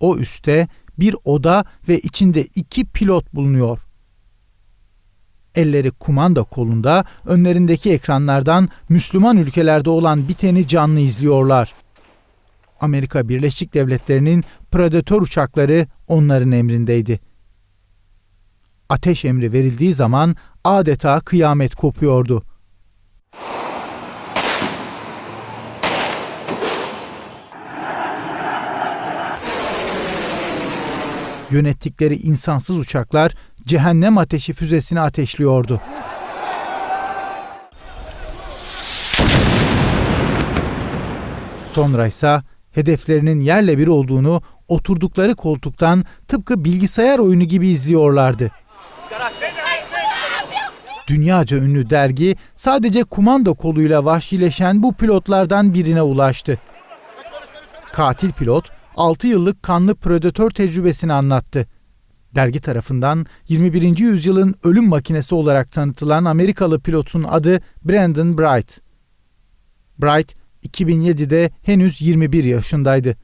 O üstte bir oda ve içinde iki pilot bulunuyor. Elleri kumanda kolunda, önlerindeki ekranlardan Müslüman ülkelerde olan biteni canlı izliyorlar. Amerika Birleşik Devletleri'nin Predator uçakları onların emrindeydi. Ateş emri verildiği zaman adeta kıyamet kopuyordu. Yönettikleri insansız uçaklar cehennem ateşi füzesini ateşliyordu. Sonra ise hedeflerinin yerle bir olduğunu oturdukları koltuktan tıpkı bilgisayar oyunu gibi izliyorlardı. Dünyaca ünlü dergi sadece kumanda koluyla vahşileşen bu pilotlardan birine ulaştı. Katil pilot 6 yıllık kanlı predatör tecrübesini anlattı. Dergi tarafından 21. yüzyılın ölüm makinesi olarak tanıtılan Amerikalı pilotun adı Brandon Bright. Bright 2007'de henüz 21 yaşındaydı.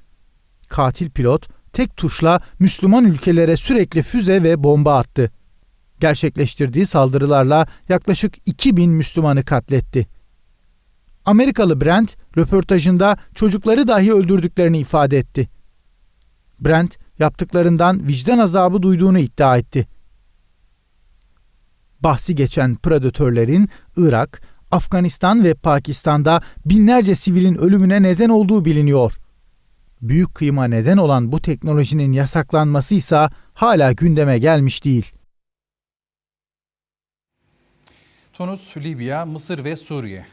Katil pilot tek tuşla Müslüman ülkelere sürekli füze ve bomba attı. Gerçekleştirdiği saldırılarla yaklaşık 2000 Müslümanı katletti. Amerikalı Brent röportajında çocukları dahi öldürdüklerini ifade etti. Brent yaptıklarından vicdan azabı duyduğunu iddia etti. Bahsi geçen predatörlerin Irak, Afganistan ve Pakistan'da binlerce sivilin ölümüne neden olduğu biliniyor. Büyük kıyıma neden olan bu teknolojinin yasaklanması ise hala gündeme gelmiş değil. Tunus, Libya, Mısır ve Suriye